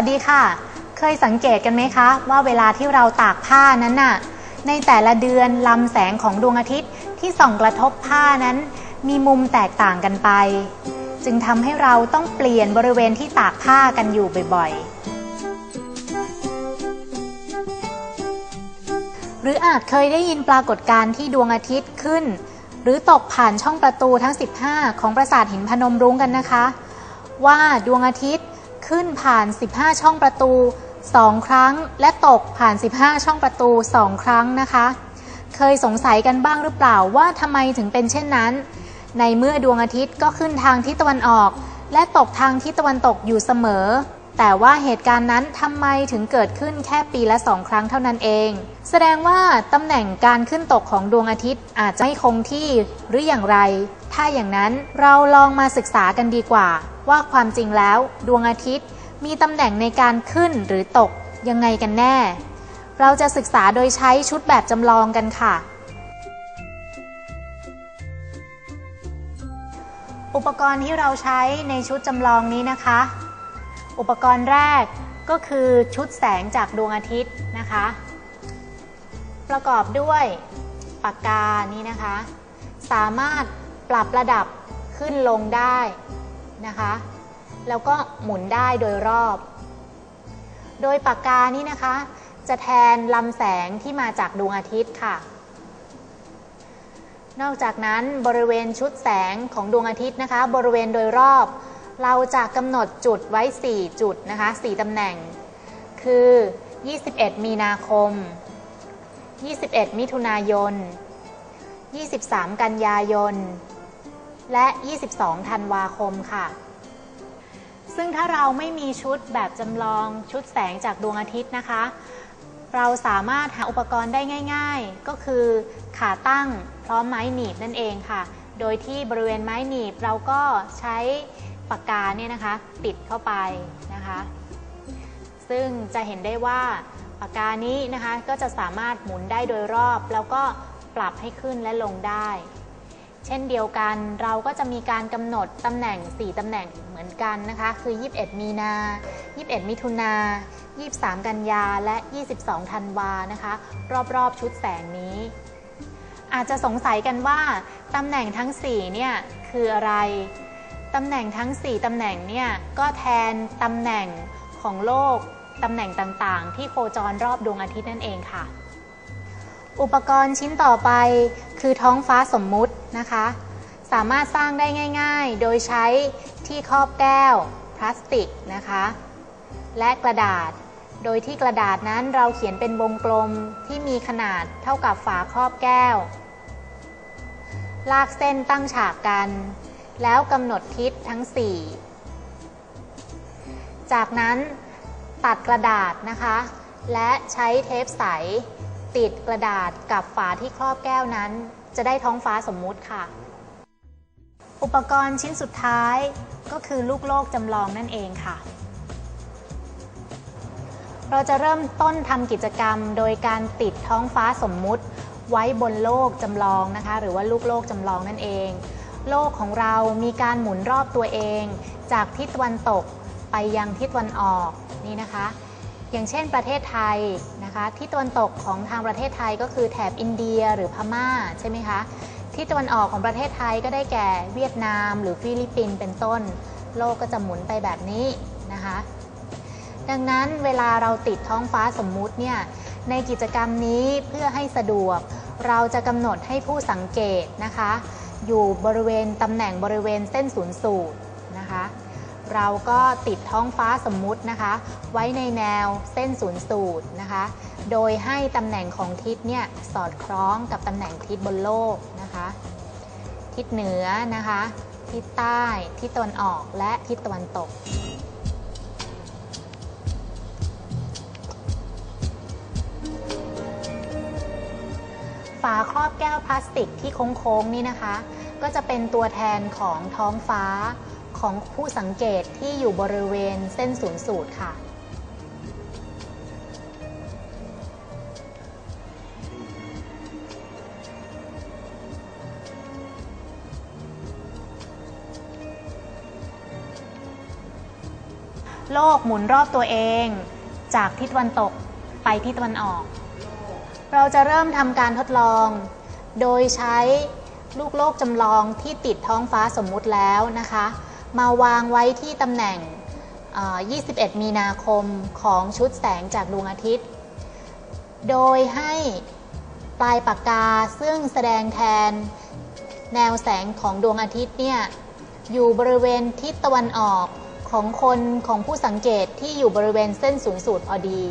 วัสดีค่ะ เคยสังเกตกันไหมคะ ว่าเวลาที่เราตากผ้านั้นน่ะ ในแต่ละเดือนลำแสงของดวงอาทิตย์ที่ส่องกระทบผ้านั้น มีมุมแตกต่างกันไป จึงทำให้เราต้องเปลี่ยนบริเวณที่ตากผ้ากันอยู่บ่อยๆ หรืออาจเคยได้ยินปรากฏการณ์ที่ดวงอาทิตย์ขึ้น หรือตกผ่านช่องประตูทั้ง 15 ของปราสาทหินพนมรุ้งกันนะคะ ว่าดวงอาทิตย์ ขึ้นผ่าน 15 ช่องประตู 2 ครั้ง และตกผ่าน 15 ช่องประตู 2 ครั้งนะคะ เคยสงสัยกันบ้างหรือเปล่าว่าทำไมถึงเป็นเช่นนั้น ในเมื่อดวงอาทิตย์ก็ขึ้นทางทิศตะวันออก และตกทางทิศตะวันตกอยู่เสมอ แต่ว่าเหตุการณ์นั้นทำไมถึงเกิดขึ้นแค่ปีละสองครั้งเท่านั้นเอง แสดงว่าตำแหน่งการขึ้นตกของดวงอาทิตย์อาจจะไม่คงที่หรืออย่างไร ถ้าอย่างนั้นเราลองมาศึกษากันดีกว่า ว่าความจริงแล้ว ดวงอาทิตย์มีตำแหน่งในการขึ้นหรือตกยังไงกันแน่ เราจะศึกษาโดยใช้ชุดแบบจำลองกันค่ะ อุปกรณ์ที่เราใช้ในชุดจำลองนี้นะคะ อุปกรณ์แรกก็คือชุดแสงจากดวงอาทิตย์นะคะ ประกอบด้วยปากกานี้นะคะ สามารถปรับระดับขึ้นลงได้ นะคะ แล้วก็หมุนได้โดยรอบ โดยปากกานี้นะคะ จะแทนลำแสงที่มาจากดวงอาทิตย์ค่ะ นอกจากนั้นบริเวณชุดแสงของดวงอาทิตย์นะคะ บริเวณโดยรอบ เราจะกำหนดจุดไว้ 4 จุดนะคะ 4ตำแหน่ง คือ 21 มีนาคม 21 มิถุนายน 23 กันยายน และ 22 ธันวาคมค่ะ ซึ่งถ้าเราไม่มีชุดแบบจำลองชุดแสงจากดวงอาทิตย์นะคะ เราสามารถหาอุปกรณ์ได้ง่าย ๆ ก็คือขาตั้งพร้อมไม้หนีบนั่นเองค่ะ โดยที่บริเวณไม้หนีบเราก็ใช้ปากกาเนี่ยนะคะ ปิดเข้าไปนะคะ ซึ่งจะเห็นได้ว่าปากกานี้นะคะก็จะสามารถหมุนได้โดยรอบ แล้วก็ปรับให้ขึ้นและลงได้ เช่นเดียวกันเราก็จะมีการกำหนดตำแหน่ง 4ตำแหน่งเหมือนกันนะคะ คือ 21 มีนา 21 มิถุนา 23 กันยา และ 22 ธันวานะคะ รอบๆ ชุดแสงนี้ อาจจะสงสัยกันว่าตำแหน่งทั้ง 4 เนี่ย คืออะไร ตำแหน่งทั้ง 4 ตำแหน่งเนี่ย ก็แทนตำแหน่งของโลกตำแหน่งต่างๆ ที่โคจรรอบดวงอาทิตย์นั่นเองค่ะ อุปกรณ์ชิ้นต่อไปคือท้องฟ้าสมมุติ นะคะ สามารถสร้างได้ง่าย ๆ โดยใช้ที่ครอบแก้วพลาสติกนะคะ และกระดาษ โดยที่กระดาษนั้นเราเขียนเป็นวงกลมที่มีขนาดเท่ากับฝาครอบแก้ว ลากเส้นตั้งฉากกัน แล้วกำหนดทิศทั้ง 4 จากนั้นตัดกระดาษนะคะ และใช้เทปใสติดกระดาษกับฝาที่ครอบแก้วนั้น จะได้ท้องฟ้าสมมุติค่ะ อุปกรณ์ชิ้นสุดท้ายก็คือลูกโลกจำลองนั่นเองค่ะ เราจะเริ่มต้นทำกิจกรรมโดยการติดท้องฟ้าสมมุติ ไว้บนโลกจำลองนะคะ หรือว่าลูกโลกจำลองนั่นเอง โลกของเรามีการหมุนรอบตัวเอง จากทิศตะวันตกไปยังทิศตะวันออกนี่นะคะ อย่างเช่นประเทศไทยนะคะทิศตะวันตกของทางประเทศไทยก็คือแถบอินเดียหรือพม่าใช่ไหมคะทิศตะวันออกของประเทศไทยก็ได้แก่เวียดนามหรือฟิลิปปินส์เป็นต้น โลกก็จะหมุนไปแบบนี้นะคะดังนั้นเวลาเราติดท้องฟ้าสมมุติเนี่ยในกิจกรรมนี้เพื่อให้สะดวก เราจะกำหนดให้ผู้สังเกตนะคะ อยู่บริเวณตำแหน่งบริเวณเส้นศูนย์สูตรนะคะ เราก็ติดท้องฟ้าสมมุตินะคะ ไว้ในแนวเส้นศูนย์สูตรนะคะ โดยให้ตำแหน่งของทิศเนี่ยสอดคล้องกับตำแหน่งทิศบนโลกนะคะ ทิศเหนือนะคะ ทิศใต้ทิศตะวันออกและทิศตะวันตกฝาครอบแก้วพลาสติกที่โค้งๆนี่นะคะ ก็จะเป็นตัวแทนของท้องฟ้า ของผู้สังเกตที่อยู่บริเวณเส้นศูนย์สูตรค่ะ โลกหมุนรอบตัวเองจากทิศตะวันตกไปทิศตะวันออก เราจะเริ่มทำการทดลอง โดยใช้ลูกโลกจำลองที่ติดท้องฟ้าสมมุติแล้วนะคะ มาวางไว้ที่ตำแหน่ง 21 มีนาคมของชุดแสงจากดวงอาทิตย์ โดยให้ปลายปากกาซึ่งแสดงแทนแนวแสงของดวงอาทิตย์เนี่ยอยู่บริเวณทิศตะวันออกของคนของผู้สังเกตที่อยู่บริเวณเส้นศูนย์สูตรพอดี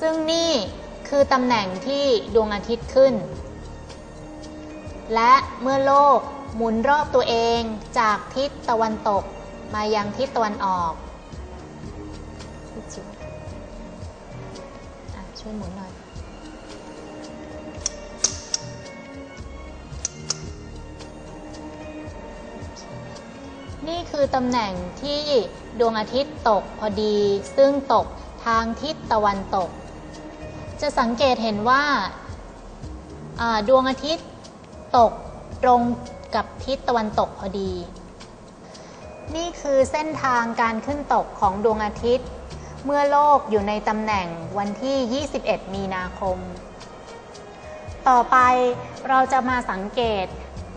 ซึ่งนี่คือตำแหน่งที่ดวงอาทิตย์ขึ้น และเมื่อโลก หมุนรอบตัวเองจากทิศตะวันตกมายังทิศตะวันออกอช่วยหมุนหน่อย นี่คือตำแหน่งที่ดวงอาทิตย์ตกพอดี ซึ่งตกทางทิศตะวันตก จะสังเกตเห็นว่าดวงอาทิตย์ตกตรง กับทิศตะวันตกพอดี นี่คือเส้นทางการขึ้นตกของดวงอาทิตย์ เมื่อโลกอยู่ในตำแหน่งวันที่ 21 มีนาคม ต่อไปเราจะมาสังเกต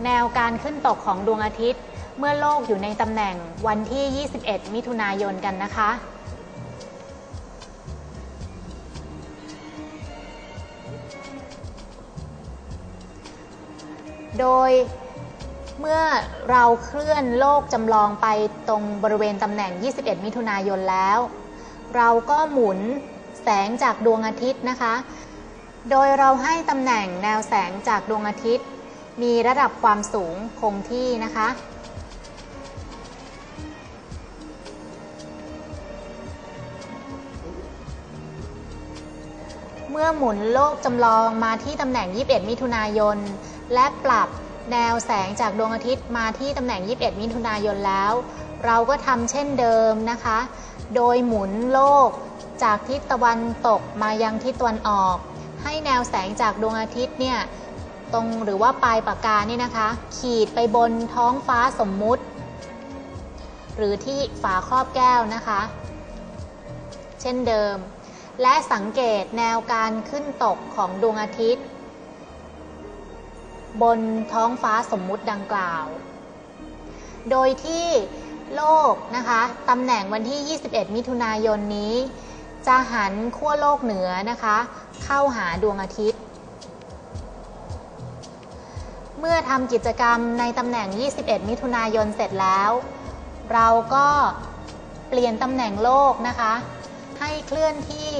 แนวการขึ้นตกของดวงอาทิตย์ เมื่อโลกอยู่ในตำแหน่งวันที่ 21 มิถุนายนกันนะคะโดย เมื่อเราเคลื่อนโลกจำลองไปตรงบริเวณตำแหน่ง 21 มิถุนายนแล้ว เราก็หมุนแสงจากดวงอาทิตย์นะคะ โดยเราให้ตำแหน่งแนวแสงจากดวงอาทิตย์ มีระดับความสูงคงที่นะคะ เมื่อหมุนโลกจำลองมาที่ตำแหน่ง 21 มิถุนายน และปรับ แนวแสงจากดวงอาทิตย์มาที่ตำแหน่ง 21 มิถุนายนแล้ว เราก็ทำเช่นเดิมนะคะ โดยหมุนโลกจากทิศตะวันตกมายังทิศตะวันออก ให้แนวแสงจากดวงอาทิตย์เนี่ยตรงหรือว่าปลายปากกานี่นะคะ ขีดไปบนท้องฟ้าสมมุติ หรือที่ฝาครอบแก้วนะคะ เช่นเดิม และสังเกตแนวการขึ้นตกของดวงอาทิตย์ บนท้องฟ้าสมมุติดังกล่าว โดยที่โลกนะคะตำแหน่งวันที่ 21 มิถุนายนนี้ จะหันขั้วโลกเหนือนะคะ เข้าหาดวงอาทิตย์ เมื่อทำกิจกรรมในตำแหน่ง 21 มิถุนายนเสร็จแล้ว เราก็เปลี่ยนตำแหน่งโลกนะคะ ให้เคลื่อนที่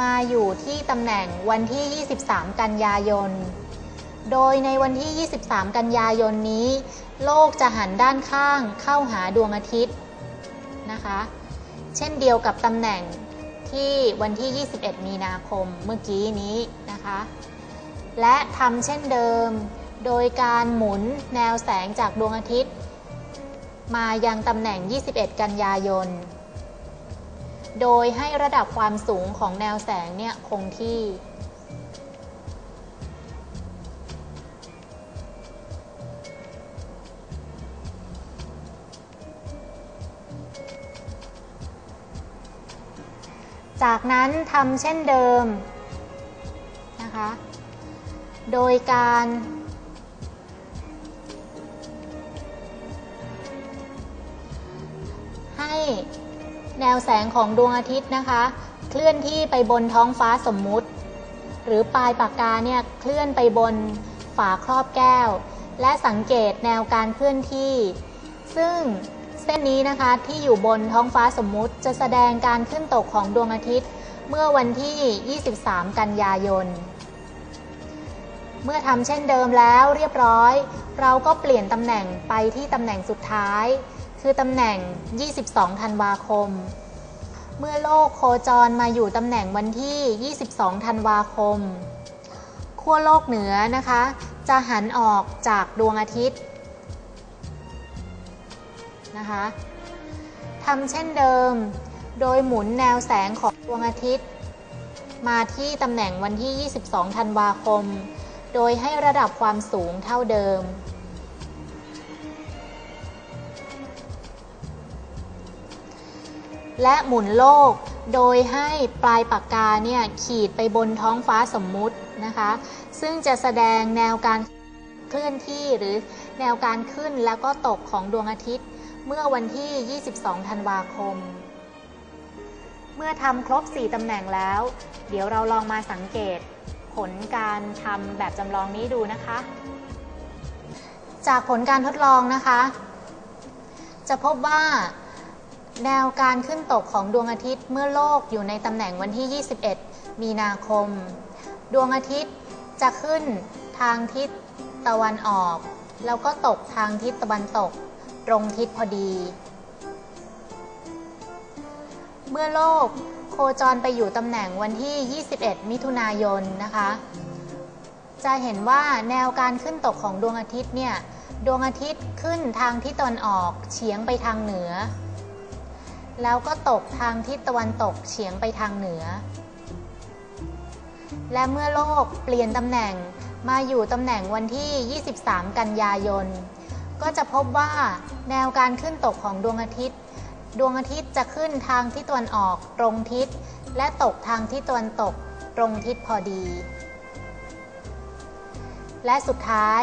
มาอยู่ที่ตำแหน่งวันที่ 23 กันยายน โดยในวันที่ 23 กันยายนนี้ โลกจะหันด้านข้างเข้าหาดวงอาทิตย์นะคะ เช่นเดียวกับตำแหน่งที่วันที่ 21 มีนาคมเมื่อกี้นี้นะคะ และทำเช่นเดิม โดยการหมุนแนวแสงจากดวงอาทิตย์ มายังตำแหน่ง 21 กันยายน โดยให้ระดับความสูงของแนวแสงเนี่ยคงที่ จากนั้นทำเช่นเดิมนะคะ โดยการให้แนวแสงของดวงอาทิตย์นะคะ เคลื่อนที่ไปบนท้องฟ้าสมมุติ หรือปลายปากกาเนี่ยเคลื่อนไปบนฝาครอบแก้ว และสังเกตแนวการเคลื่อนที่ ซึ่ง ส้นนี้นะคะที่อยู่บนท้องฟ้าสมมุติจะแสดงการขึ้นตกของดวงอาทิตย์ เมื่อวันที่ 23 กันยายน เมื่อทำเช่นเดิมแล้วเรียบร้อย เราก็เปลี่ยนตำแหน่งไปที่ตำแหน่งสุดท้าย คือตำแหน่ง 22 ธันวาคม เมื่อโลกโคจรมาอยู่ตำแหน่งวันที่ 22 ธันวาคม ขั้วโลกเหนือนะคะ จะหันออกจากดวงอาทิตย์ นะคะทำเช่นเดิม โดยหมุนแนวแสงของดวงอาทิตย์ มาที่ตำแหน่งวันที่ 22 ธันวาคม โดยให้ระดับความสูงเท่าเดิม และหมุนโลกโดยให้ปลายปากกาเนี่ยขีดไปบนท้องฟ้าสมมุตินะคะ ซึ่งจะแสดงแนวการเคลื่อนที่หรือแนวการขึ้นแล้วก็ตกของดวงอาทิตย์ เมื่อวันที่ 22 ธันวาคม เมื่อทำครบ 4ตำแหน่งแล้ว เดี๋ยวเราลองมาสังเกต ผลการทำแบบจำลองนี้ดูนะคะ จากผลการทดลองนะคะ จะพบว่าแนวการขึ้นตกของดวงอาทิตย์เมื่อโลกอยู่ในตำแหน่งวันที่ 21 มีนาคม ดวงอาทิตย์จะขึ้นทางทิศตะวันออก แล้วก็ตกทางทิศตะวันตก ตรงทิศพอดี เมื่อโลกโคจรไปอยู่ตำแหน่งวันที่ 21 มิถุนายนนะคะ จะเห็นว่าแนวการขึ้นตกของดวงอาทิตย์เนี่ย ดวงอาทิตย์ขึ้นทางทิศตะวันออกเฉียงไปทางเหนือ แล้วก็ตกทางทิศตะวันตกเฉียงไปทางเหนือ และเมื่อโลกเปลี่ยนตำแหน่งมาอยู่ตำแหน่งวันที่ 23 กันยายน ก็จะพบว่าแนวการขึ้นตกของดวงอาทิตย์ ดวงอาทิตย์จะขึ้นทางทิศตะวันออกตรงทิศ และตกทางทิศตะวันตกตรงทิศพอดี และสุดท้าย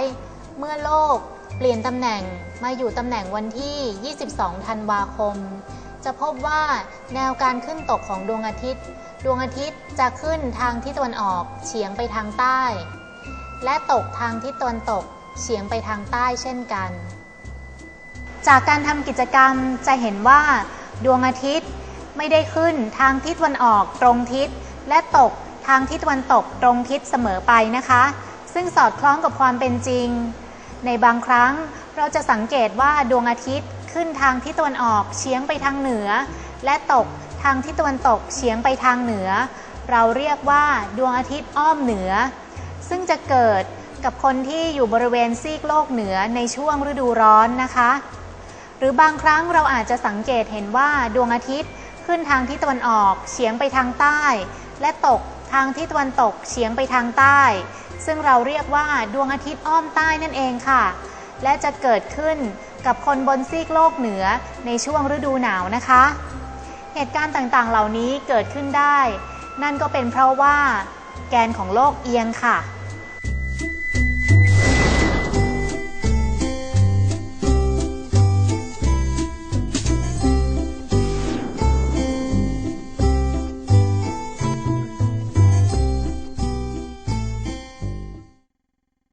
เมื่อโลกเปลี่ยนตำแหน่งมาอยู่ตำแหน่งวันที่ 22 ธันวาคม จะพบว่าแนวการขึ้นตกของดวงอาทิตย์ ดวงอาทิตย์จะขึ้นทางทิศตะวันออกเฉียงไปทางใต้ และตกทางทิศตะวันตก เฉียงไปทางใต้เช่นกัน จากการทำกิจกรรมจะเห็นว่า ดวงอาทิตย์ไม่ได้ขึ้นทางทิศตะวันออกตรงทิศ และตกทางทิศตะวันตกตรงทิศเสมอไปนะคะ ซึ่งสอดคล้องกับความเป็นจริง ในบางครั้งเราจะสังเกตว่าดวงอาทิตย์ขึ้นทางทิศตะวันออกเฉียงไปทางเหนือ และตกทางทิศตะวันตกเฉียงไปทางเหนือ เราเรียกว่าดวงอาทิตย์อ้อมเหนือ ซึ่งจะเกิด กับคนที่อยู่บริเวณซีกโลกเหนือในช่วงฤดูร้อนนะคะ หรือบางครั้งเราอาจจะสังเกตเห็นว่าดวงอาทิตย์ขึ้นทางทิศตะวันออกเฉียงไปทางใต้ และตกทางทิศตะวันตกเฉียงไปทางใต้ ซึ่งเราเรียกว่าดวงอาทิตย์อ้อมใต้นั่นเองค่ะ และจะเกิดขึ้นกับคนบนซีกโลกเหนือในช่วงฤดูหนาวนะคะ เหตุการณ์ต่างๆ เหล่านี้เกิดขึ้นได้ นั่นก็เป็นเพราะว่า แกนของโลกเอียงค่ะ